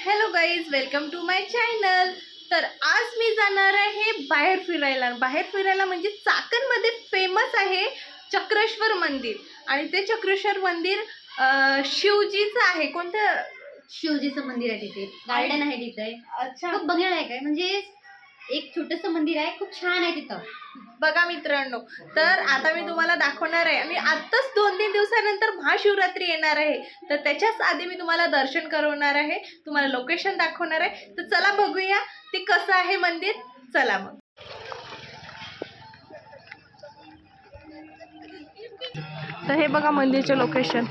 Hello guys welcome to my channel तर आज मी जाणार आहे बाहेर फिरायला. बाहेर फिरायला म्हणजे चाकणमध्ये फेमस आहे चक्रेश्वर मंदिर. आणि ते चक्रेश्वर मंदिर शिवजीचं आहे. कोणतं? शिवजीचं मंदिर आहे तिथे. गार्डन आहे तिथे. अच्छा. बघण्यालायक आहे म्हणजे एक छोटस मंदिर आहे खूप छान आहे तिथं. बघा मित्रांनो तर आता मी तुम्हाला दाखवणार आहे. आणि आत्ताच दोन तीन दिवसानंतर महाशिवरात्री येणार आहे. तर त्याच्याच आधी मी तुम्हाला दर्शन करवणार आहे. तुम्हाला लोकेशन दाखवणार आहे. तर चला बघूया ते कसं आहे मंदिर. चला मग. तर हे बघा मंदिरचे लोकेशन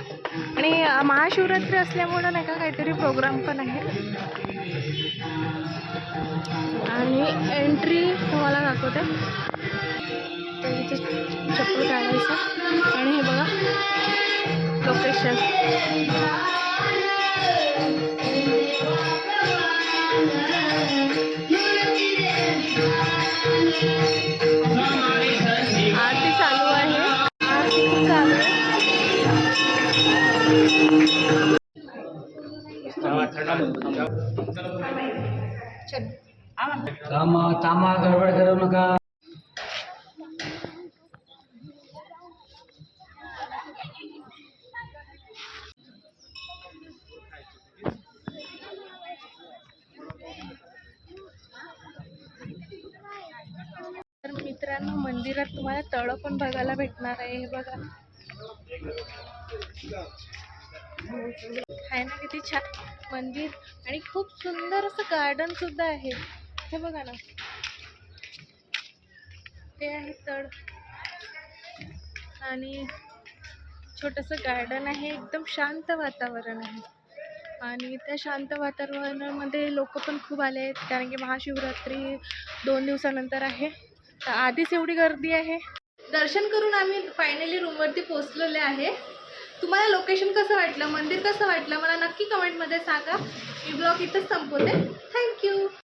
आणि महाशिवरात्री असल्यामुळं नाही का काहीतरी प्रोग्राम पण आहे. एंट्री तुम्हाला दाखवते. तर इथे चप्पल काढायचं आणि हे बघा लोकेशन आरती चालू आहे. आरती चालू आहे. चल. कामा कामा गडबड करू नका तर मित्रांनो मंदिरात तुम्हाला तळं पण बघायला भेटणार आहे. हे बघा. आहे ना किती छान मंदिर. आणि खूप सुंदर असं गार्डन सुद्धा आहे. हे बघा ना. ते आहे तळ. आणि छोटंसं गार्डन आहे एकदम शांत वातावरण आहे. आणि त्या शांत वातावरणामध्ये लोक पण खूप आले आहेत कारण की महाशिवरात्री दोन दिवसानंतर आहे. तर आधीच एवढी गर्दी आहे. दर्शन करून आम्ही फायनली रूमवरती पोचलेले आहे. तुम्हाला लोकेशन कसं वाटलं मंदिर कसं वाटलं मला नक्की कमेंटमध्ये सांगा. मी ब्लॉग इथंच संपवते. थँक्यू